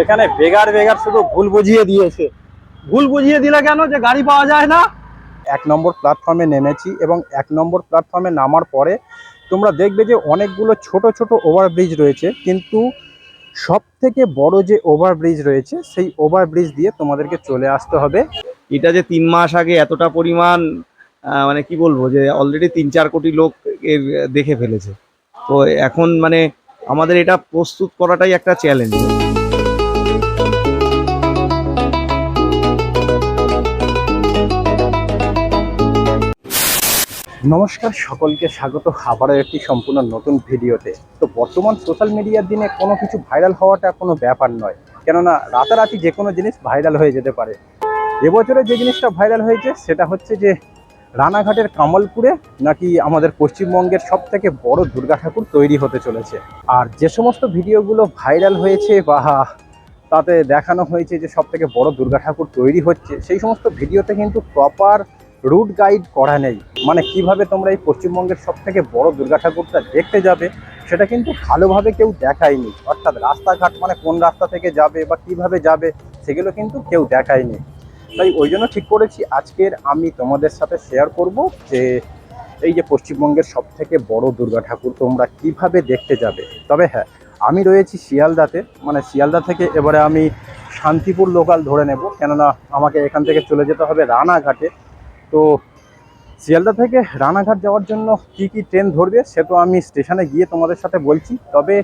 এখানে বেগার বেগার শুধু ভুল বুঝিয়ে দিয়েছে। ভুল বুঝিয়ে দিলে কেন যে গাড়ি পাওয়া যায় না? এক নম্বর প্ল্যাটফর্মে নেমেছি এবং এক নম্বর প্ল্যাটফর্মে নামার পরে তোমরা দেখবে যে অনেকগুলো ছোট ছোট ওভারব্রিজ রয়েছে কিন্তু সব থেকে বড় যে ওভারব্রিজ রয়েছে সেই ওভারব্রিজ দিয়ে তোমাদেরকে চলে আসতে হবে। এটা যে তিন মাস আগে এতটা পরিমাণ মানে কি বলব যে অলরেডি তিন চার কোটি লোক এর দেখে ফেলেছে। তো এখন মানে আমাদের এটা প্রস্তুত করাটাই একটা চ্যালেঞ্জ নমস্কার, সকলকে স্বাগত। আবারও একটি সম্পূর্ণ নতুন ভিডিওতে। তো বর্তমান সোশ্যাল মিডিয়ার দিনে কোনো কিছু ভাইরাল হওয়াটা কোনো ব্যাপার নয়। কেননা রাতারাতি যে কোনো জিনিস ভাইরাল হয়ে যেতে পারে। এবছরে যে জিনিসটা ভাইরাল হয়েছে, সেটা হচ্ছে যে রানাঘাটের কামালপুরে নাকি আমাদের পশ্চিমবঙ্গের সব থেকে বড় দুর্গা ঠাকুর তৈরি হতে চলেছে। আর যে সমস্ত ভিডিওগুলো ভাইরাল হয়েছে বা তাতে দেখানো হয়েছে যে সব থেকে বড় দুর্গা ঠাকুর তৈরি হচ্ছে, সেই সমস্ত ভিডিওতে কিন্তু প্রপার রুট গাইড করা নেই। মানে কীভাবে তোমরা এই পশ্চিমবঙ্গের সব থেকে বড় দুর্গা ঠাকুরটা দেখতে যাবে, সেটা কিন্তু ভালোভাবে কেউ দেখায়নি। অর্থাৎ রাস্তাঘাট মানে কোন রাস্তা থেকে যাবে বা কীভাবে যাবে, সেগুলো কিন্তু কেউ দেখায়নি। তাই ওই জন্য ঠিক করেছি, আজকের আমি তোমাদের সাথে শেয়ার করব যে এই যে পশ্চিমবঙ্গের সব থেকে বড় দুর্গা ঠাকুর তোমরা কীভাবে দেখতে যাবে। তবে হ্যাঁ আমি রয়েছি শিয়ালদাতে মানে শিয়ালদা থেকে এবারে আমি শান্তিপুর লোকাল ধরে নেব। কেননা আমাকে এখান থেকে চলে যেতে হবে রানাঘাটে। তো শিয়ালদা থেকে রানাঘাট যাওয়ার জন্য কি কি ট্রেন ধরবে, সে তো আমি স্টেশনে গিয়ে তোমাদের সাথে বলছি। তবে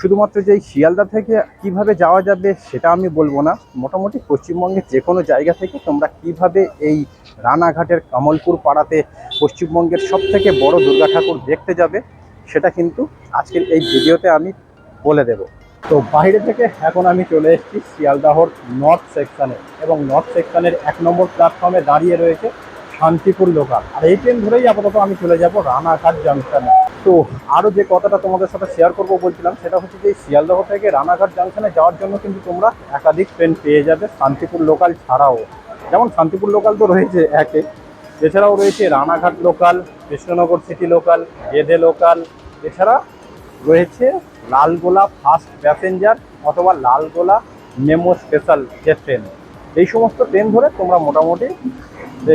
শুধুমাত্র যে শিয়ালদা থেকে কীভাবে যাওয়া যাবে সেটা আমি বলব না। মোটামুটি পশ্চিমবঙ্গের যে কোনো জায়গা থেকে তোমরা কীভাবে এই রানাঘাটের কমলপুর পাড়াতে পশ্চিমবঙ্গের সব থেকে বড় দুর্গা ঠাকুর দেখতে যাবে, সেটা কিন্তু আজকের এই ভিডিওতে আমি বলে দেব। তো বাইরে থেকে এখন আমি চলে এসেছি শিয়ালদাহর নর্থ সেকশানে এবং নর্থ সেকশনের এক নম্বর প্ল্যাটফর্মে দাঁড়িয়ে রয়েছে। শান্তিপুর লোকাল। আর এই ট্রেন ধরেই আপাতত আমি চলে যাব রানাঘাট জাংশনে তো আরও যে কথাটা তোমাদের সাথে শেয়ার করব বলছিলাম, সেটা হচ্ছে যে শিয়ালদহ থেকে রানাঘাট জাংশনে যাওয়ার জন্য কিন্তু তোমরা একাধিক ট্রেন পেয়ে যাবে শান্তিপুর লোকাল ছাড়াও। যেমন শান্তিপুর লোকাল তো রয়েছে একে, এছাড়াও রয়েছে Ranaghat local Krishnanagar city local Gede local এছাড়া রয়েছে লালগোলা ফাস্ট প্যাসেঞ্জার অথবা লালগোলা মেমো স্পেশাল যে ট্রেন এই সমস্ত ট্রেন ধরে তোমরা মোটামুটি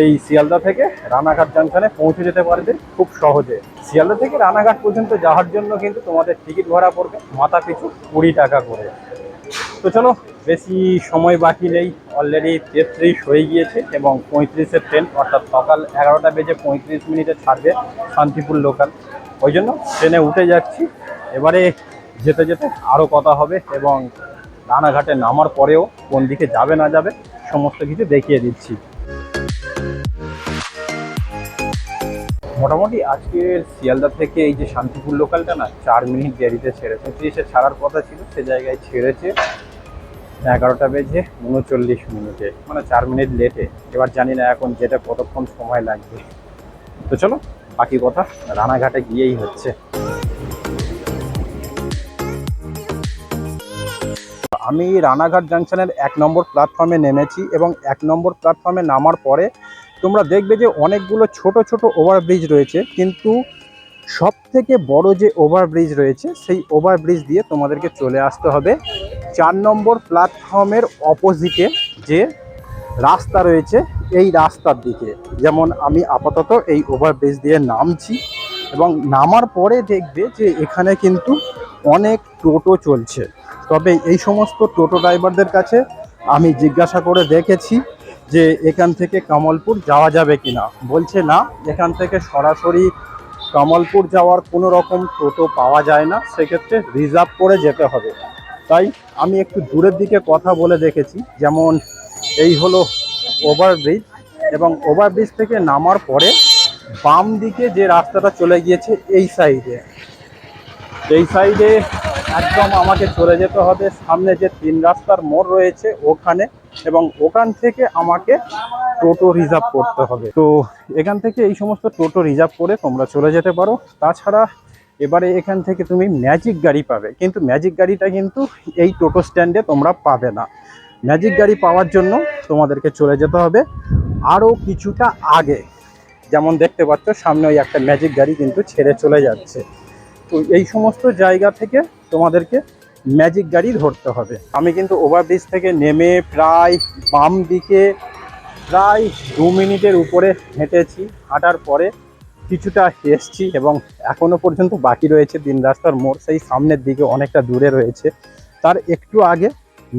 এই শিয়ালদা থেকে রানাঘাট জাংশনে পৌঁছে যেতে পারবে খুব সহজে। শিয়ালদা থেকে রানাঘাট পর্যন্ত যাওয়ার জন্য কিন্তু তোমাদের টিকিট ভাড়া পড়বে মাথা পিছু কুড়ি টাকা করে। তো চলো, বেশি সময় বাকি নেই অলরেডি তেত্রিশ হয়ে গিয়েছে এবং পঁয়ত্রিশের ট্রেন, অর্থাৎ সকাল এগারোটা বেজে পঁয়ত্রিশ মিনিটে ছাড়বে শান্তিপুর লোকাল ওই জন্য ট্রেনে উঠে যাচ্ছি। এবারে যেতে যেতে আরও কথা হবে এবং রানাঘাটে নামার পরেও কোন দিকে যাবে না যাবে সমস্ত কিছু দেখিয়ে দিচ্ছি। মোটামুটি আজকের শিয়ালদা থেকে এই যে শান্তিপুর লোকালটা না, চার মিনিট দেরিতে ছেড়েছে। ত্রিশে ছাড়ার কথা ছিল, সে জায়গায় ছেড়েছে। এগারোটা বেজে উনচল্লিশ মিনিটে মানে চার মিনিট লেটে এবার জানি না এখন যেটা কতক্ষণ সময় লাগবে। তো চলো, বাকি কথা রানাঘাটে গিয়েই হচ্ছে। আমি রানাঘাট জাংশনের এক নম্বর প্ল্যাটফর্মে নেমেছি এবং এক নম্বর প্ল্যাটফর্মে নামার পরে তোমরা দেখবে যে অনেকগুলো ছোট ছোট ওভারব্রিজ রয়েছে, কিন্তু সব থেকে বড় যে ওভারব্রিজ রয়েছে, সেই ওভারব্রিজ দিয়ে তোমাদেরকে চলে আসতে হবে চার নম্বর প্ল্যাটফর্মের অপোজিটে যে রাস্তা রয়েছে, এই রাস্তার দিকে। যেমন আমি আপাতত এই ওভারব্রিজ দিয়ে নামছি এবং নামার পরে দেখবে যে এখানে কিন্তু অনেক টোটো চলছে। তবে এই সমস্ত টোটো ড্রাইভারদের কাছে আমি জিজ্ঞাসা করে দেখেছি যে এখান থেকে কামলপুর যাওয়া যাবে কি না বলছে না, এখান থেকে সরাসরি কামলপুর যাওয়ার কোনো রকম টোটো পাওয়া যায় না, সেক্ষেত্রে রিজার্ভ করে যেতে হবে। তাই আমি একটু দূরের দিকে কথা বলে দেখেছি, যেমন এই হলো ওভারব্রিজ এবং ওভারব্রিজ থেকে নামার পরে বাম দিকে যে রাস্তাটা চলে গিয়েছে, এই সাইডে এই সাইডে একদম আমাকে চলে যেতে হবে। সামনে যে তিন রাস্তার মোড় রয়েছে ওখানে এবং ওখান থেকে আমাকে টোটো রিজার্ভ করতে হবে। তো এখান থেকে এই সমস্ত টোটো রিজার্ভ করে তোমরা চলে যেতে পারো। তাছাড়া এবারে এখান থেকে তুমি ম্যাজিক গাড়ি পাবে। কিন্তু ম্যাজিক গাড়িটা কিন্তু এই টোটো স্ট্যান্ডে তোমরা পাবে না। ম্যাজিক গাড়ি পাওয়ার জন্য তোমাদেরকে চলে যেতে হবে আরও কিছুটা আগে। যেমন দেখতে পাচ্ছ, সামনে ওই একটা ম্যাজিক গাড়ি কিন্তু ছেড়ে চলে যাচ্ছে। তো এই সমস্ত জায়গা থেকে তোমাদেরকে ম্যাজিক গাড়ি ধরতে হবে। আমি কিন্তু ওভারব্রিজ থেকে নেমে প্রায় বাম দিকে প্রায় দু মিনিটের উপরে হেঁটেছি। হাঁটার পরে কিছুটা এসছি এবং এখনও পর্যন্ত বাকি রয়েছে দিন রাস্তার মোড়। সেই সামনের দিকে অনেকটা দূরে রয়েছে। তার একটু আগে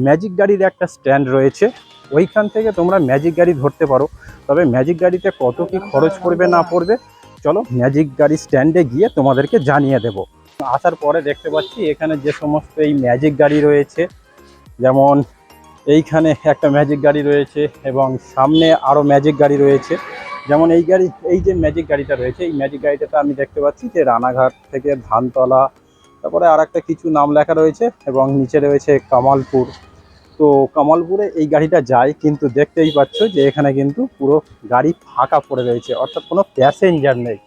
ম্যাজিক গাড়ির একটা স্ট্যান্ড রয়েছে। ওইখান থেকে তোমরা ম্যাজিক গাড়ি ধরতে পারো। তবে ম্যাজিক গাড়িতে কত কি খরচ পড়বে না পড়বে, চলো ম্যাজিক গাড়ি স্ট্যান্ডে গিয়ে তোমাদেরকে জানিয়ে দেব। আসার পরে দেখতে পাচ্ছি এখানে যে সমস্ত এই ম্যাজিক গাড়ি রয়েছে, যেমন এইখানে একটা ম্যাজিক গাড়ি রয়েছে এবং সামনে আরও ম্যাজিক গাড়ি রয়েছে। যেমন এই গাড়ি, এই যে ম্যাজিক গাড়িটা রয়েছে, এই ম্যাজিক গাড়িটাতে আমি দেখতে পাচ্ছি যে রানাঘাট থেকে ধানতলা, তারপরে আর একটা কিছু নাম লেখা রয়েছে এবং নিচে রয়েছে কামালপুর। তো কামালপুরে এই গাড়িটা যায়, কিন্তু দেখতেই পাচ্ছ যে এখানে কিন্তু পুরো গাড়ি ফাঁকা পড়ে রয়েছে, অর্থাৎ কোনো প্যাসেঞ্জার নেই।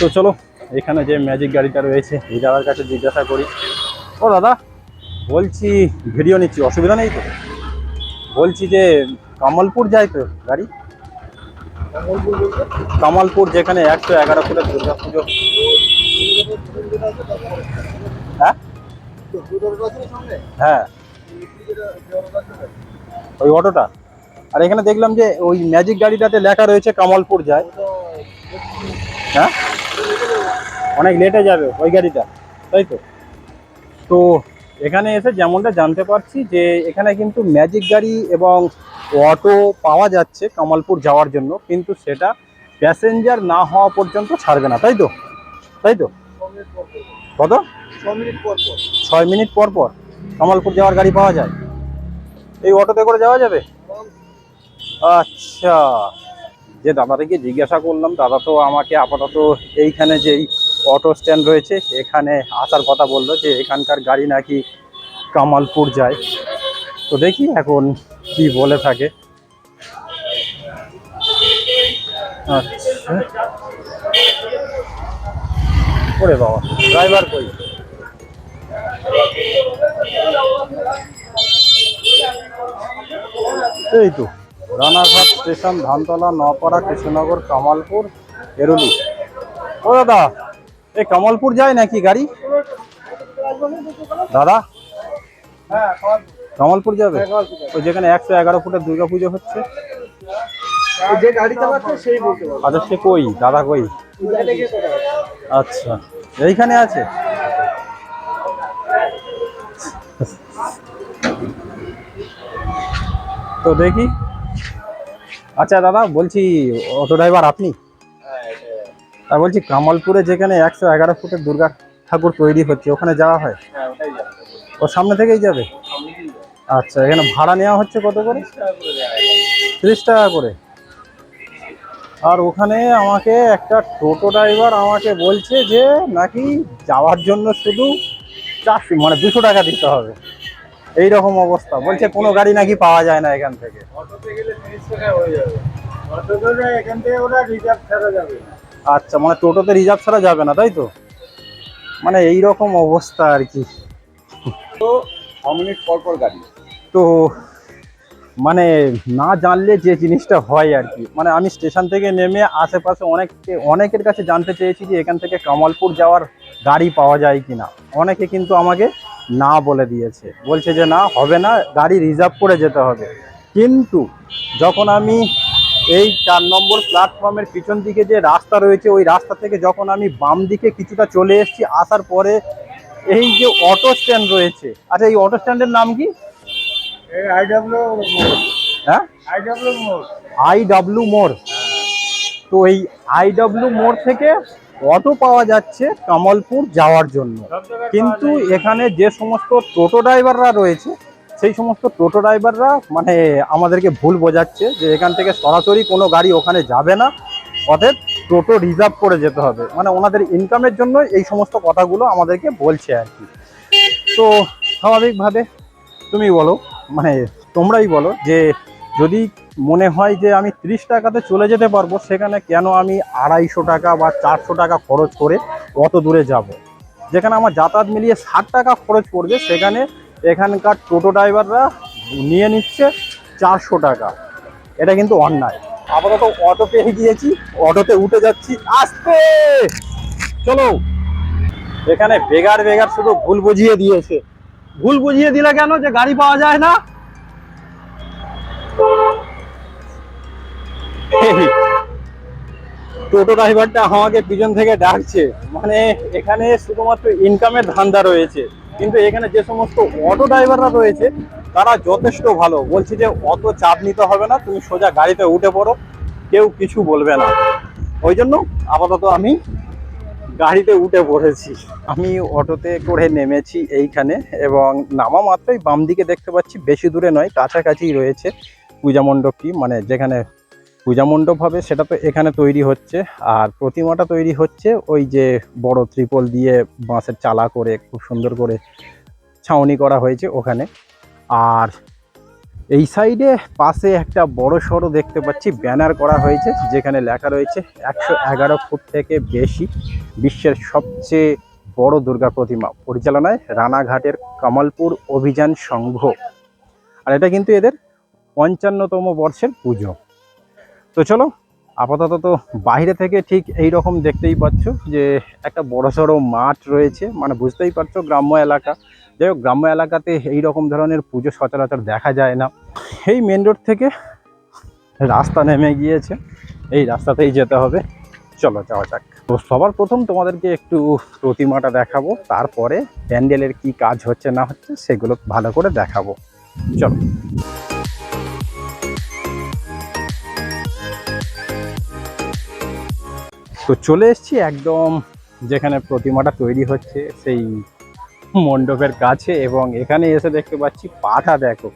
তো চলো এখানে যে ম্যাজিক গাড়িটা রয়েছে, এই দাদার কাছে জিজ্ঞাসা করি, ও দাদা, বলছি ভিডিও নিচ্ছি, অসুবিধা নেই তো? বলছি যে, কামালপুর যায় তো গাড়ি? কামালপুর যেখানে একশো এগারো ফুটের দুর্গা পুজো। হ্যাঁ? হ্যাঁ। ওই অটোটা? আর এখানে দেখলাম যে, ওই ম্যাজিক গাড়িটাতে লেখা রয়েছে, কামালপুর যায়। হ্যাঁ? অনেক লেটে যাবে ওই গাড়িটা, তাই তো? তো এখানে এসে যেমনটা জানতে পারছি যে এখানে কিন্তু ম্যাজিক গাড়ি এবং অটো পাওয়া যাচ্ছে কামালপুর যাওয়ার জন্য, কিন্তু সেটা প্যাসেঞ্জার না হওয়া পর্যন্ত ছাড়বে না, তাই তো? তাই তো? কত? ছয় মিনিট পর পর কামালপুর যাওয়ার গাড়ি পাওয়া যায়। এই অটোতে করে যাওয়া যাবে? আচ্ছা। যে দাদাটাকে জিজ্ঞাসা করলাম, দাদা তো আমাকে আপাতত এইখানে যেই অটো স্ট্যান্ড রয়েছে। এখানে আসার কথা বলল যে এখানকার গাড়ি নাকি কামালপুর যায়। তো দেখি এখন কি বলে থাকে। আচ্ছা। ওরে বাবা, ড্রাইভার কই? এই তো, রানাঘাট স্টেশন, ধানতলা নপাড়া কৃষ্ণনগর, কামালপুর, এরুলি। ও দাদা এই কামালপুর যায় নাকি গাড়ি? দাদা? কামালপুর। যাবে? ওই যেখানে একশো এগারো ফুটের দুর্গা পুজো হচ্ছে। আচ্ছা সে কই? দাদা কই? আচ্ছা। এইখানে আছে? তো দেখি। আচ্ছা দাদা বলছি অটো ড্রাইভার আপনি? আর বলছি, কামালপুরে যেখানে একশো এগারো ফুটের দুর্গা ঠাকুর তৈরি হচ্ছে, ওখানে যাওয়া হয়? ও সামনে থেকেই যাবে? আচ্ছা এখানে ভাড়া নেওয়া হচ্ছে কত করে? তিরিশ টাকা করে। আর ওখানে আমাকে একটা টোটো ড্রাইভার আমাকে বলছে যে, নাকি যাওয়ার জন্য শুধু চারশো মানে দুশো টাকা দিতে হবে। এই রকম অবস্থা। বলছে, কোনো গাড়ি নাকি পাওয়া যায় না এখান থেকে। অটোতে গেলে টাকা হয়ে যাবে। অটো করে এখান থেকে ওরা রিজার্ভ ছাড়া যাবে। না আচ্ছা মানে টোটোতে রিজার্ভ ছাড়া যাবে না তাই তো? মানে এই রকম অবস্থা আর কি। ছ মিনিট পর পর গাড়ি। তো মানে না জানলে যে জিনিসটা হয় আর কি। মানে আমি স্টেশন থেকে নেমে আশেপাশে অনেককে অনেকের কাছে জানতে চেয়েছি যে এখান থেকে কামালপুর যাওয়ার গাড়ি পাওয়া যায় কি না অনেকে কিন্তু আমাকে না বলে দিয়েছে। বলছে যে না হবে না গাড়ি রিজার্ভ করে যেতে হবে। কিন্তু যখন আমি এই চার নম্বর প্ল্যাটফর্মের পিছন দিকে যে রাস্তা রয়েছে ওই রাস্তা থেকে যখন আমি বাম দিকে কিছুটা চলে এসেছি আসার পরে এই যে অটো স্ট্যান্ড রয়েছে আচ্ছা এই অটো স্ট্যান্ডের নাম কি? আইডব্লিউ হ্যাঁ? আইডব্লিউ মোড় তো এই আই ডাব্লু মোড় থেকে অটো পাওয়া যাচ্ছে কামালপুর যাওয়ার জন্য। কিন্তু এখানে যে সমস্ত টোটো ড্রাইভাররা রয়েছে সেই সমস্ত টোটো ড্রাইভাররা মানে আমাদেরকে ভুল বোঝাচ্ছে যে এখান থেকে সরাসরি কোনো গাড়ি ওখানে যাবে না। অতএব টোটো রিজার্ভ করে যেতে হবে। মানে ওনাদের ইনকামের জন্য এই সমস্ত কথাগুলো আমাদেরকে বলছে আর কি। তো স্বাভাবিকভাবে তুমি বলো মানে তোমরাই বলো যে যদি মনে হয় যে আমি ত্রিশ টাকাতে চলে যেতে পারব, সেখানে কেন আমি আড়াইশো টাকা বা চারশো টাকা খরচ করে অত দূরে যাব। যেখানে আমার যাতায়াত মিলিয়ে ষাট টাকা খরচ পড়বে, সেখানে এখানকার টোটো ড্রাইভাররা নিয়ে নিচ্ছে চারশো টাকা। এটা কিন্তু অন্যায়। আপাতত অটো পেয়ে গিয়েছি অটোতে উঠে যাচ্ছি, আসতে! চলো। এখানে বেগার বেগার শুধু ভুল বুঝিয়ে দিয়েছে। ভুল বুঝিয়ে দিলে কেন যে গাড়ি পাওয়া যায় না? টোটো ড্রাইভারটা আমাকে পিছন থেকে ডাকছে। মানে এখানে শুধুমাত্র ইনকামের ধান্দা রয়েছে। কিন্তু এখানে যে সমস্ত অটো ড্রাইভাররা রয়েছে, তারা যথেষ্ট ভালো। বলছি যে অত চাপ নিতে হবে না, তুমি সোজা গাড়িতে উঠে পড়ো, কেউ কিছু বলবে না। ওই জন্য আপাতত আমি গাড়িতে উঠে পড়েছি। আমি অটোতে করে নেমেছি এইখানে এবং নামা মাত্রই বাম দিকে দেখতে পাচ্ছি, বেশি দূরে নয় কাছাকাছি রয়েছে পূজা মণ্ডপটি মানে যেখানে পূজা মণ্ডপ হবে সেটা তো এখানে তৈরি হচ্ছে। আর প্রতিমাটা তৈরি হচ্ছে ওই যে বড় ত্রিপল দিয়ে বাঁশের চালা করে, খুব সুন্দর করে ছাউনি করা হয়েছে ওখানে। আর এই সাইডে পাশে একটা বড় সড়ো দেখতে পাচ্ছি, ব্যানার করা হয়েছে যেখানে লেখা রয়েছে, একশো এগারো ফুট থেকে বেশি বিশ্বের সবচেয়ে বড় দুর্গা প্রতিমা পরিচালনায় রানাঘাটের কামালপুর অভিযান সংঘ। আর এটা কিন্তু এদের পঞ্চান্নতম বর্ষের পুজো। তো চলো, আপাতত তো বাইরে থেকে ঠিক এই রকম দেখতেই পাচ্ছ যে একটা বড় সড়ো মাঠ রয়েছে। মানে বুঝতেই পারছ গ্রাম্য এলাকা। যাই হোক, গ্রাম্য এলাকাতে এই রকম ধরনের পুজো সচরাচর দেখা যায় না। এই মেন রোড থেকে রাস্তা নেমে গিয়েছে। এই রাস্তাতেই যেতে হবে। চলো যাওয়া যাক। তো সবার প্রথম তোমাদেরকে একটু প্রতিমাটা দেখাবো। তারপরে প্যান্ডেলের কি কাজ হচ্ছে না হচ্ছে সেগুলো ভালো করে দেখাবো। চলো। তো চলে এসেছি একদম যেখানে প্রতিমাটা তৈরি হচ্ছে, সেই মণ্ডপের কাছে এবং এখানে এসে দেখতে পাচ্ছি পাটা দেখো।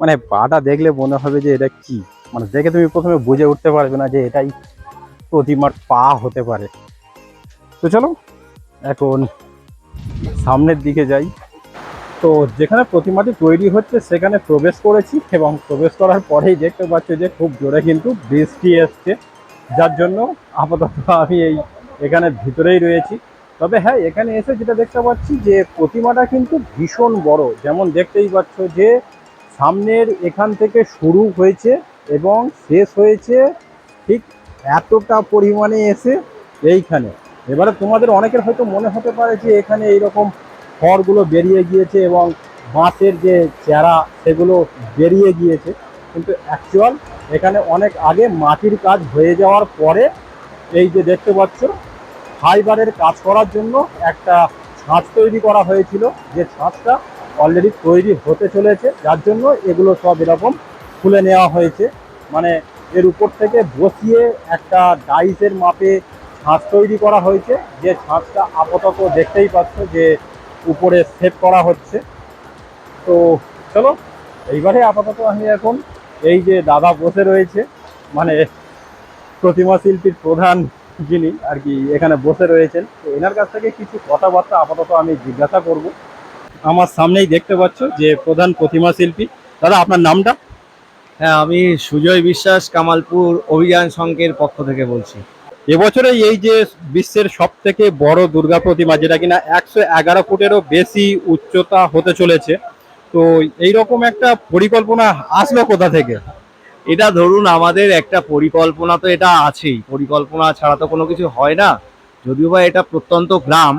মানে পাটা দেখলে মনে হবে যে এটা কি? মানে দেখে তুমি প্রথমে বুঝে উঠতে পারবে না যে এটাই প্রতিমার পা হতে পারে। তো চলো, এখন সামনের দিকে যাই। তো যেখানে প্রতিমাটি তৈরি হচ্ছে, সেখানে প্রবেশ করেছি এবং প্রবেশ করার পরেই দেখতে পাচ্ছি যে খুব জোরে কিন্তু বৃষ্টি এসছে। যার জন্য আপাতত আমি এই এখানে ভিতরেই রয়েছি। তবে হ্যাঁ এখানে এসে যেটা দেখতে পাচ্ছি যে প্রতিমাটা কিন্তু ভীষণ বড়। যেমন দেখতেই পাচ্ছ যে সামনের এখান থেকে শুরু হয়েছে এবং শেষ হয়েছে ঠিক এতটা পরিমাণে এসে এইখানে। এবারে তোমাদের অনেকের হয়তো মনে হতে পারে যে এখানে এইরকম খড়গুলো বেরিয়ে গিয়েছে এবং বাঁশের যে চেরা, সেগুলো বেরিয়ে গিয়েছে। কিন্তু অ্যাকচুয়াল এখানে অনেক আগে মাটির কাজ হয়ে যাওয়ার পরে এই যে দেখতে পাচ্ছ, ফাইবারের কাজ করার জন্য একটা ছাঁচ তৈরি করা হয়েছিল। যে ছাঁচটা অলরেডি তৈরি হতে চলেছে, যার জন্য এগুলো সব এরকম খুলে নেওয়া হয়েছে। মানে এর উপর থেকে বসিয়ে একটা ডাইসের মাপে ছাঁচ তৈরি করা হয়েছে। যে ছাঁচটা আপাতত দেখতেই পাচ্ছ যে উপরে সেট করা হচ্ছে। তো চলো, এইবারে আপাতত আমি এখন এই যে দাদা বসে রয়েছে মানে প্রতিমা শিল্পীর প্রধান যিনি আর কি এখানে বসে রয়েছেন তো এনার কাছ থেকে কিছু কথাবার্তা আপাতত আমি জিজ্ঞাসা করব। আমার সামনেই দেখতে পাচ্ছ যে প্রধান প্রতিমা শিল্পী। দাদা আপনার নামটা? হ্যাঁ আমি সুজয় বিশ্বাস কামালপুর অভিযান সংঘের পক্ষ থেকে বলছি। এবছরে এই যে বিশ্বের সব থেকে বড় দুর্গা প্রতিমা যেটা কিনা একশো এগারো ফুটেরও বেশি উচ্চতা হতে চলেছে তো এইরকম একটা পরিকল্পনা আসলো কোথা থেকে? এটা ধরুন, আমাদের একটা পরিকল্পনা তো এটা আছেই। পরিকল্পনা ছাড়া তো কোনো কিছু হয় না। যদিও বা এটা প্রত্যন্ত গ্রাম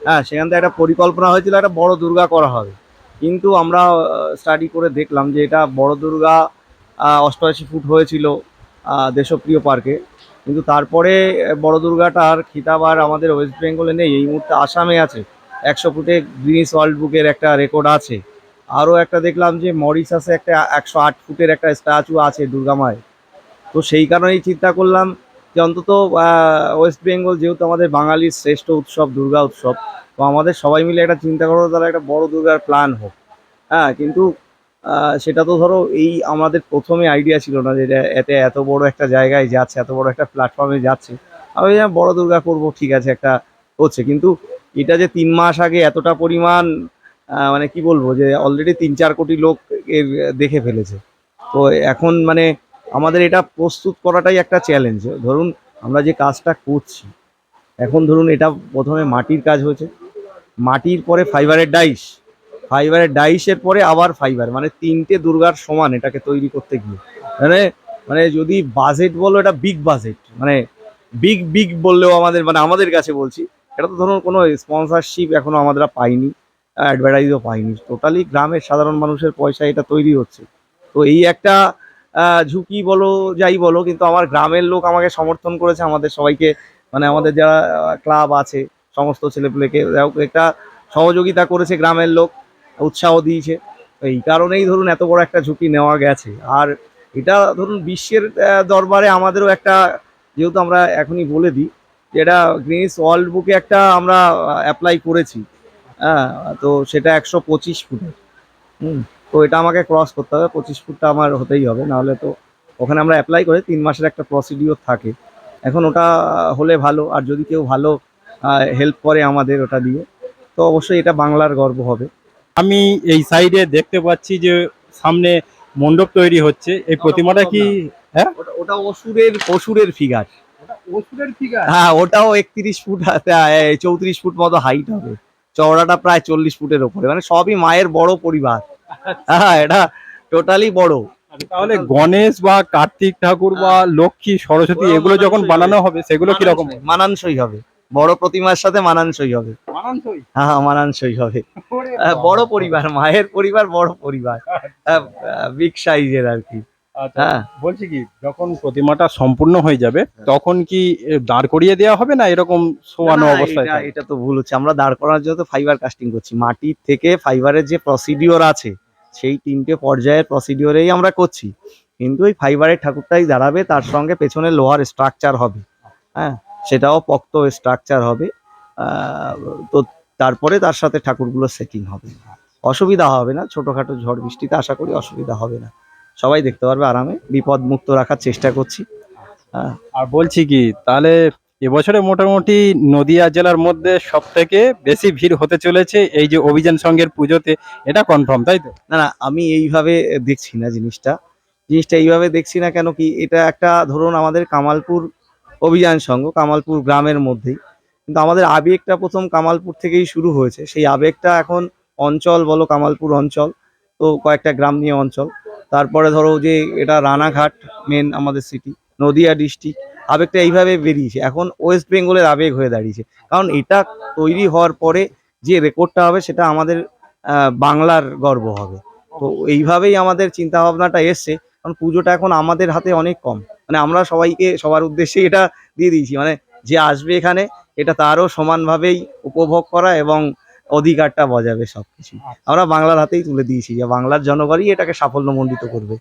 হ্যাঁ সেখান থেকে একটা পরিকল্পনা হয়েছিল, একটা বড় দুর্গা করা হবে। কিন্তু আমরা স্টাডি করে দেখলাম যে এটা বড় দুর্গা অষ্টআশি ফুট হয়েছিল দেশপ্রিয় পার্কে। কিন্তু তারপরে বড় দুর্গাটার খিতাব আর আমাদের ওয়েস্ট বেঙ্গলে নেই। এই মুহূর্তে আসামে আছে। একশো ফুটে গ্রিনিস ওয়ার্ল্ড বুকের একটা রেকর্ড আছে। আরও একটা দেখলাম যে মরিশাসে একটা একশো আট ফুটের একটা স্ট্যাচু আছে দুর্গা মায়ের তো সেই কারণেই চিন্তা করলাম যে অন্তত ওয়েস্ট বেঙ্গল যেহেতু আমাদের বাঙালির শ্রেষ্ঠ উৎসব, দুর্গা উৎসব, তো আমাদের সবাই মিলে একটা চিন্তা করো তাহলে একটা বড় দুর্গার প্ল্যান হোক। হ্যাঁ কিন্তু সেটা তো ধরো এই আমাদের প্রথমে আইডিয়া ছিল না যে এতে এত বড় একটা জায়গায় যাচ্ছে, এত বড় একটা প্ল্যাটফর্মে যাচ্ছে। আমি বড় দুর্গা করব, ঠিক আছে, একটা হচ্ছে। কিন্তু এটা যে তিন মাস আগে এতটা পরিমাণ মানে কি বলব যে অলরেডি তিন চার কোটি লোক এর দেখে ফেলেছে। তো এখন মানে আমাদের এটা প্রস্তুত করাটাই একটা চ্যালেঞ্জ ধরুন আমরা যে কাজটা করছি, এখন ধরুন এটা প্রথমে মাটির কাজ হয়েছে। মাটির পরে ফাইবারের ডাইস ফাইবারের ডাইসের পরে আবার ফাইবার মানে তিনটে দুর্গার সমান এটাকে তৈরি করতে গিয়ে। মানে মানে যদি বাজেট বলো, এটা বিগ বাজেট মানে বিগ বিগ বললেও আমাদের মানে আমাদের কাছে বলছি। এটা তো ধরুন কোনো স্পন্সরশিপ এখনও আমরা পাইনি। অ্যাডভার্টাইজও পাইনি। টোটালি গ্রামের সাধারণ মানুষের পয়সা এটা তৈরি হচ্ছে। তো এই একটা ঝুঁকি বলো, যাই বলো, কিন্তু আমার গ্রামের লোক আমাকে সমর্থন করেছে, আমাদের সবাইকে মানে আমাদের যারা ক্লাব আছে, সমস্ত ছেলেপুলেকে একটা সহযোগিতা করেছে গ্রামের লোক, উৎসাহ দিয়েছে। এই কারণেই ধরুন এত বড় একটা ঝুঁকি নেওয়া গেছে। আর এটা ধরুন বিশ্বের দরবারে আমাদেরও একটা, যেহেতু আমরা এখনই বলে দিই যেটা গ্রিনিস ওয়ার্ল্ড বুকে একটা আমরা অ্যাপ্লাই করেছি। হ্যাঁ তো সেটা একশো পঁচিশ ফুটের। হুম তো এটা আমাকে ক্রস করতে হবে পঁচিশ ফুটটা আমার হতেই হবে নাহলে তো ওখানে আমরা অ্যাপ্লাই করে তিন মাসের একটা প্রসিডিওর থাকে। এখন ওটা হলে ভালো আর যদি কেউ ভালো হেল্প করে আমাদের ওটা দিয়ে তো অবশ্যই এটা বাংলার গর্ব হবে। আমি এই সাইডে দেখতে পাচ্ছি যে সামনে মণ্ডপ তৈরি হচ্ছে এই প্রতিমাটা কি? ওটা ওটা অসুরের অসুরের ফিগার ফিগার হ্যাঁ ওটাও একত্রিশ ফুট চৌত্রিশ ফুট মতো হাইট হবে। চওড়াটা প্রায় চল্লিশ ফুটের ওপরে। মানে সবই মায়ের বড় পরিবার। হ্যাঁ এটা টোটালি বড়। তাহলে গণেশ বা কার্তিক ঠাকুর বা লক্ষ্মী সরস্বতী এগুলো যখন বানানো হবে সেগুলো কীরকম? মানানসই হবে। বড় প্রতিমার সাথে মানানসই হবে। মানানসই? হ্যাঁ হ্যাঁ, মানানসই হবে। আহ, বড় পরিবার মায়ের পরিবার বড় পরিবার। বিগ সাইজের আর কি। হ্যাঁ। বলছি কি যখন প্রতিমাটা সম্পূর্ণ হয়ে যাবে তখন কি দাঁড় করিয়ে দেওয়া হবে না এরকম শোয়ানো অবস্থায় এটা- তো ভুল হচ্ছে। আমরা দাঁড় করানোর জন্য তো ফাইবার কাস্টিং করছি। মাটির থেকে ফাইবারের যে প্রসিডিওর আছে সেই তিনটে পর্যায়ের প্রসিডিওরেই আমরা করছি। কিন্তু ওই ফাইবারের ঠাকুরটাই দাঁড়াবে তার সঙ্গে পেছনে লোহার স্ট্রাকচার হবে। হ্যাঁ সেটাও পক্ত স্ট্রাকচার হবে। তো তারপরে তার সাথে ঠাকুরগুলো সেটিং হবে। অসুবিধা হবে না। ছোটখাটো ঝড় বৃষ্টিতে আশা করি অসুবিধা হবে না। সবাই দেখতে পারবে আরামে। বিপদ মুক্ত রাখার চেষ্টা করছি। হ্যাঁ। আর বলছি কি তাহলে এবছরে মোটামুটি নদিয়া জেলার মধ্যে সব থেকে বেশি ভিড় হতে চলেছে এই যে অভিযান সঙ্গের পুজোতে এটা কনফার্ম তাই তো? না না আমি এইভাবে দেখছি না জিনিসটা। জিনিসটা এইভাবে দেখছি না কেন কি এটা একটা ধরুন আমাদের কামালপুর অভিযান সংঘ কামালপুর গ্রামের মধ্যেই। কিন্তু আমাদের আবেগটা প্রথম কামালপুর থেকেই শুরু হয়েছে। সেই আবেগটা এখন অঞ্চল বলো কামালপুর অঞ্চল তো কয়েকটা গ্রাম নিয়ে অঞ্চল। তারপরে ধরো যে এটা রানাঘাট মেন আমাদের সিটি নদিয়া ডিস্ট্রিক্ট আবেগটা এইভাবে বেরিয়েছে। এখন ওয়েস্ট বেঙ্গলের আবেগ হয়ে দাঁড়িয়েছে। কারণ এটা তৈরি হওয়ার পরে যে রেকর্ডটা হবে সেটা আমাদের বাংলার গর্ব হবে। তো এইভাবেই আমাদের চিন্তা ভাবনাটা এসছে। কারণ পুজোটা এখন আমাদের হাতে অনেক কম। মানে আমরা সবাইকে, সবার উদ্দেশ্যে এটা দিয়ে দিয়েছি। মানে যে আসবে এখানে, এটা তারও সমানভাবেই উপভোগ করা এবং অধিকারটা বজাবে সবকিছু। আমরা বাংলার হাতেই তুলে দিয়েছি যে বাংলার জনগণই এটাকে সাফল্যমণ্ডিত করবে।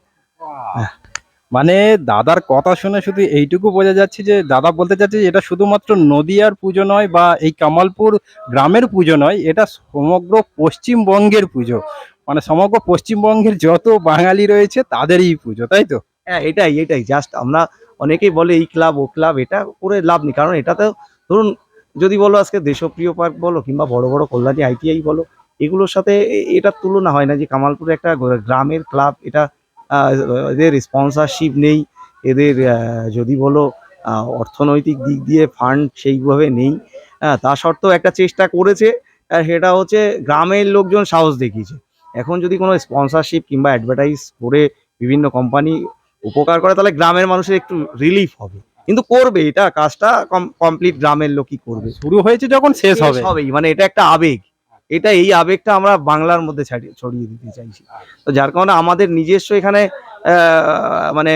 মানে দাদার কথা শুনে শুধু এইটুকু বোঝা যাচ্ছে যে দাদা বলতে চাচ্ছে যে এটা শুধুমাত্র নদিয়ার পুজো নয় বা এই কামালপুর গ্রামের পুজো নয় এটা সমগ্র পশ্চিমবঙ্গের পুজো। মানে সমগ্র পশ্চিমবঙ্গের যত বাঙালি রয়েছে তাদেরই পুজো তাই তো? হ্যাঁ এটাই এটাই। জাস্ট আমরা অনেকেই বলে এই ক্লাব ও ক্লাব এটা করে লাভ নেই। কারণ এটা তো ধরুন যদি বলো আজকে দেশপ্রিয় পার্ক বলো কিংবা বড় বড় কল্যাণী আইটিআই বলো, এগুলোর সাথে এটার তুলনা হয় না যে কামালপুরে একটা গ্রামের ক্লাব, এটা এদের স্পন্সরশিপ নেই, এদের যদি বলো অর্থনৈতিক দিক দিয়ে ফান্ড সেইভাবে নেই। তা সত্ত্বেও একটা চেষ্টা করেছে আর সেটা হচ্ছে গ্রামের লোকজন সাহস দেখিয়েছে। এখন যদি কোনো স্পন্সারশিপ কিংবা অ্যাডভার্টাইজ করে বিভিন্ন কোম্পানি উপকার করে, তাহলে গ্রামের মানুষের একটু রিলিফ হবে। কিন্তু করবে এটা কাজটা কমপ্লিট গ্রামের লোকই করবে। শুরু হয়েছে যখন শেষ হবে। হবেই মানে এটা একটা আবেগ। এটা এই আবেগটা আমরা বাংলার মধ্যে ছাড়িয়ে দিতে চাইছি। তো যার কারণে আমাদের নিজস্ব এখানে মানে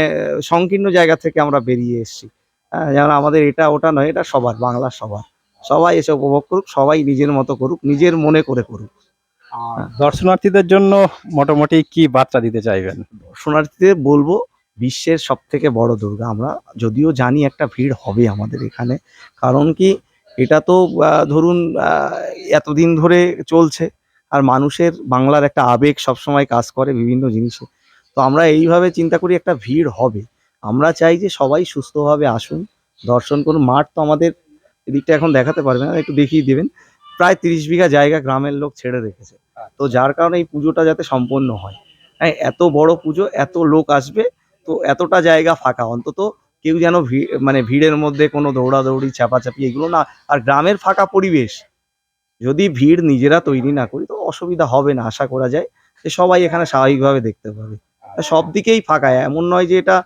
সংকীর্ণ জায়গা থেকে আমরা বেরিয়ে এসেছি। হ্যাঁ, যেমন আমাদের এটা ওটা নয় এটা সবার বাংলার সবার। সবাই এসে উপভোগ করুক সবাই নিজের মতো করুক নিজের মনে করে করুক। দর্শনার্থীদের জন্য মোটামুটি কি বার্তা দিতে চাইবেন? দর্শনার্থীদের বলব বিশ্বের সব থেকে বড় দুর্গা। আমরা যদিও জানি একটা ভিড় হবে আমাদের এখানে, কারণ কি এটা তো ধরুন এতদিন ধরে চলছে, আর মানুষের বাংলার একটা আবেগ সবসময় কাজ করে বিভিন্ন জিনিসে। তো আমরা এইভাবে চিন্তা করি একটা ভিড় হবে। আমরা চাই যে সবাই সুস্থভাবে আসুন, দর্শন করুন। মাঠ তো আমাদের এদিকটা এখন দেখাতে পারবে না, একটু দেখিয়ে দেবেন। প্রায় তিরিশ বিঘা জায়গা গ্রামের লোক ছেড়ে রেখেছে। তো যার কারণে এই পুজোটা যাতে সম্পন্ন হয়। হ্যাঁ এত বড় পুজো, এত লোক আসবে তো এতটা জায়গা ফাঁকা। অন্তত কেউ যেন মানে ভিড়ের মধ্যে কোনো দৌড়াদৌড়ি, চাপাচাপি এগুলো না, আর গ্রামের ফাঁকা পরিবেশ। যদি ভিড় নিজেরা তৈরি না করি তো অসুবিধা হবে না, আশা করা যায়। যে সবাই এখানে স্বাভাবিকভাবে দেখতে পাবে। সব দিকেই ফাঁকা, এমন নয় যে এটা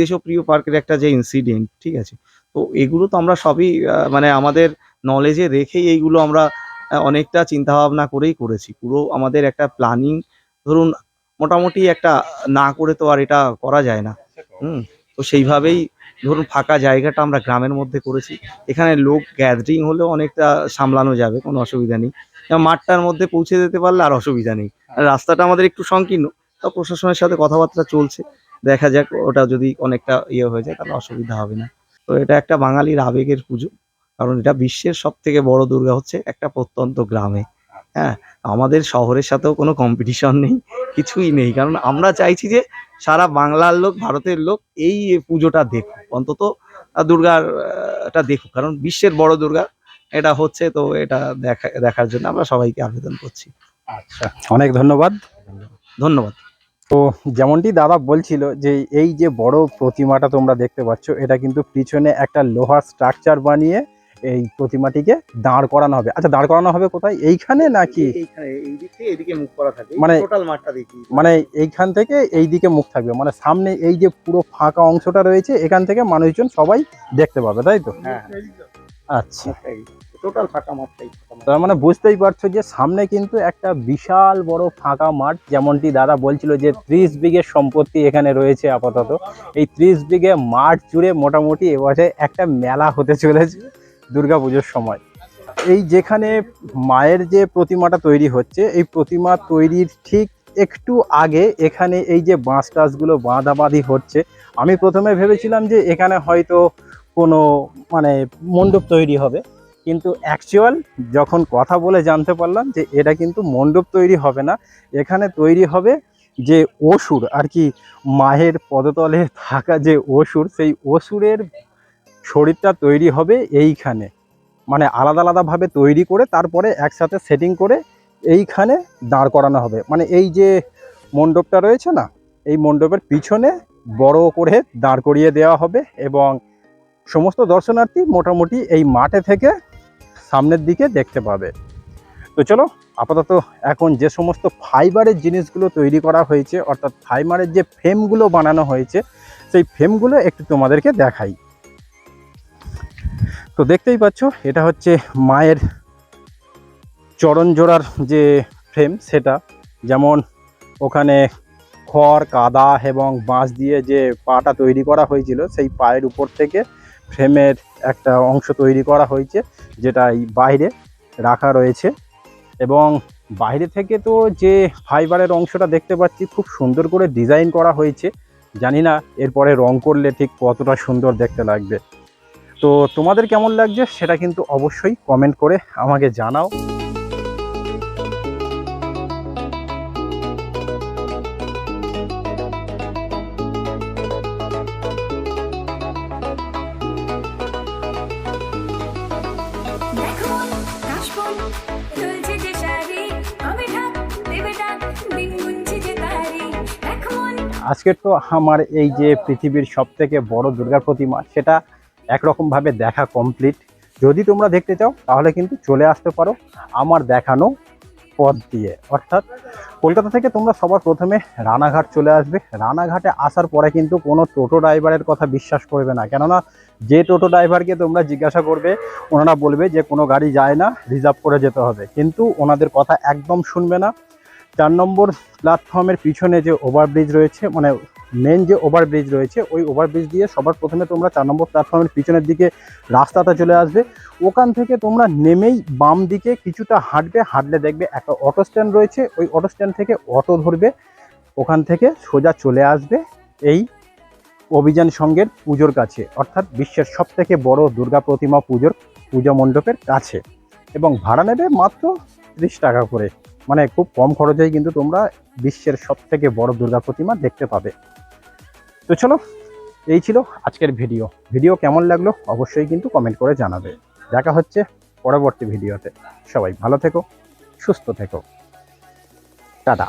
দেশপ্রিয় পার্কের একটা যে ইনসিডেন্ট ঠিক আছে? তো এগুলো তো আমরা সবই মানে আমাদের নলেজে রেখেই এইগুলো আমরা অনেকটা চিন্তা ভাবনা করেই করেছি। পুরো আমাদের একটা প্ল্যানিং ধরুন মোটামুটি একটা না করে তো আর এটা করা যায় না। হুম, তো সেইভাবেই ধরুন ফাঁকা জায়গাটা আমরা গ্রামের মধ্যে করেছি। এখানে লোক গ্যাদারিং হলেও অনেকটা সামলানো যাবে, কোনো অসুবিধা নেই। মাঠটার মধ্যে পৌঁছে যেতে পারলে আর অসুবিধা নেই। রাস্তাটা আমাদের একটু সংকীর্ণ, তা প্রশাসনের সাথে কথাবার্তা চলছে। দেখা যাক, ওটা যদি অনেকটা ইয়ে হয়ে যায় তাহলে অসুবিধা হবে না। তো এটা একটা বাঙালির আবেগের পুজো, কারণ এটা বিশ্বের সব থেকে বড় দুর্গা হচ্ছে একটা প্রত্যন্ত গ্রামে। হ্যাঁ আমাদের শহরের সাথেও কোনো কম্পিটিশন নেই কিছুই নেই। কারণ আমরা চাইছি যে সারা বাংলার লোক ভারতের লোক এই পুজোটা দেখুক। অন্তত আহ, দুর্গার আহ, দেখুক। কারণ বিশ্বের বড় দুর্গা এটা হচ্ছে তো এটা দেখা দেখার জন্য আমরা সবাইকে আবেদন করছি। আচ্ছা অনেক ধন্যবাদ। ধন্যবাদ। তো যেমনটি দাদা বলছিল যে এই যে বড় প্রতিমাটা তোমরা দেখতে পাচ্ছ এটা কিন্তু পিছনে একটা লোহার স্ট্রাকচার বানিয়ে এই প্রতিমাটিকে দাঁড় করানো হবে। আচ্ছা দাঁড় করানো হবে কোথায়? এইখানে নাকি? মানে- মানে এইখান থেকে এই দিকে মুখ থাকবে। মানে সামনে এই যে পুরো ফাঁকা অংশটা রয়েছে এখান থেকে মানুষজন সবাই দেখতে পাবে তাই তো? হ্যাঁ আচ্ছা। টোটাল ফাঁকা মাঠটাই। তার মানে বুঝতেই পারছ যে সামনে কিন্তু একটা বিশাল বড় ফাঁকা মাঠ যেমনটি দাদা বলছিল যে ত্রিশ বিঘে সম্পত্তি এখানে রয়েছে আপাতত। এই ত্রিশ বিঘে মাঠ জুড়ে মোটামুটি এবছর একটা মেলা হতে চলেছে। দুর্গাপুজোর সময়। এই যেখানে মায়ের যে প্রতিমাটা তৈরি হচ্ছে, এই প্রতিমা তৈরির ঠিক একটু আগে এখানে এই যে বাঁশ টাসগুলো বাঁধাবাঁধি হচ্ছে, আমি প্রথমে ভেবেছিলাম যে এখানে হয়তো কোনো মানে মণ্ডপ তৈরি হবে। কিন্তু অ্যাকচুয়াল যখন কথা বলে জানতে পারলাম যে এটা কিন্তু মণ্ডপ তৈরি হবে না, এখানে তৈরি হবে যে অসুর, আর কি মায়ের পদতলে থাকা যে অসুর, সেই অসুরের শরীরটা তৈরি হবে এইখানে। মানে আলাদা আলাদাভাবে তৈরি করে তারপরে একসাথে সেটিং করে এইখানে দাঁড় করানো হবে। মানে এই যে মণ্ডপটা রয়েছে না, এই মণ্ডপের পিছনে বড় করে দাঁড় করিয়ে দেওয়া হবে এবং সমস্ত দর্শনার্থী মোটামুটি এই মাঠে থেকে সামনের দিকে দেখতে পাবে। তো চলো, আপাতত এখন যে সমস্ত ফাইবারের জিনিসগুলো তৈরি করা হয়েছে, অর্থাৎ ফাইবারের যে ফ্রেমগুলো বানানো হয়েছে, সেই ফ্রেমগুলো একটু তোমাদেরকে দেখাই। তো দেখতেই পাচ্ছ, এটা হচ্ছে মায়ের চরণ জোড়ার যে ফ্রেম সেটা। যেমন ওখানে খড়, কাদা এবং বাঁশ দিয়ে যে পাটা তৈরি করা হয়েছিল, সেই পায়ের উপর থেকে ফ্রেমের একটা অংশ তৈরি করা হয়েছে, যেটা এই বাইরে রাখা রয়েছে। এবং বাইরে থেকে তো যে ফাইবারের অংশটা দেখতে পাচ্ছি, খুব সুন্দর করে ডিজাইন করা হয়েছে। জানি না এরপরে রং করলে ঠিক কতটা সুন্দর দেখতে লাগবে। তো তোমাদের কেমন লাগছে সেটা কিন্তু অবশ্যই কমেন্ট করে আমাকে জানাও। আজকের তো আমার এই যে পৃথিবীর সব থেকে বড় দুর্গা প্রতিমা সেটা একরকমভাবে দেখা কমপ্লিট যদি তোমরা দেখতে চাও, তাহলে কিন্তু চলে আসতে পারো আমার দেখানো পথ দিয়ে। অর্থাৎ কলকাতা থেকে তোমরা সবার প্রথমে রানাঘাট চলে আসবে। রানাঘাটে আসার পরে কিন্তু কোনো টোটো ড্রাইভারের কথা বিশ্বাস করবে না। কেননা যে টোটো ড্রাইভারকে তোমরা জিজ্ঞাসা করবে, ওনারা বলবে যে কোনো গাড়ি যায় না, রিজার্ভ করে যেতে হবে। কিন্তু ওনাদের কথা একদম শুনবে না। চার নম্বর প্ল্যাটফর্মের পিছনে যে ওভারব্রিজ রয়েছে মানে মেন যে ওভারব্রিজ রয়েছে, ওই ওভারব্রিজ দিয়ে সবার প্রথমে তোমরা চার নম্বর প্ল্যাটফর্মের পিছনের দিকে রাস্তাটা চলে আসবে। ওখান থেকে তোমরা নেমেই বাম দিকে কিছুটা হাঁটবে, হাঁটলে দেখবে একটা অটো স্ট্যান্ড রয়েছে, ওই অটো স্ট্যান্ড থেকে অটো ধরবে, ওখান থেকে সোজা চলে আসবে এই অভিযান সঙ্গের পুজোর কাছে, অর্থাৎ বিশ্বের সব থেকে বড় দুর্গা প্রতিমা পুজোর, পূজা মণ্ডপের কাছে। এবং ভাড়া নেবে মাত্র ত্রিশ টাকা করে। মানে খুব কম খরচেই কিন্তু তোমরা বিশ্বের সব থেকে বড় দুর্গা প্রতিমা দেখতে পাবে। তো চলো, এই ছিল আজকের ভিডিও। ভিডিও কেমন লাগল অবশ্যই কিন্তু কমেন্ট করে জানাবে। দেখা হচ্ছে পরবর্তী ভিডিওতে। সবাই ভালো থেকো, সুস্থ থেকো। টাটা।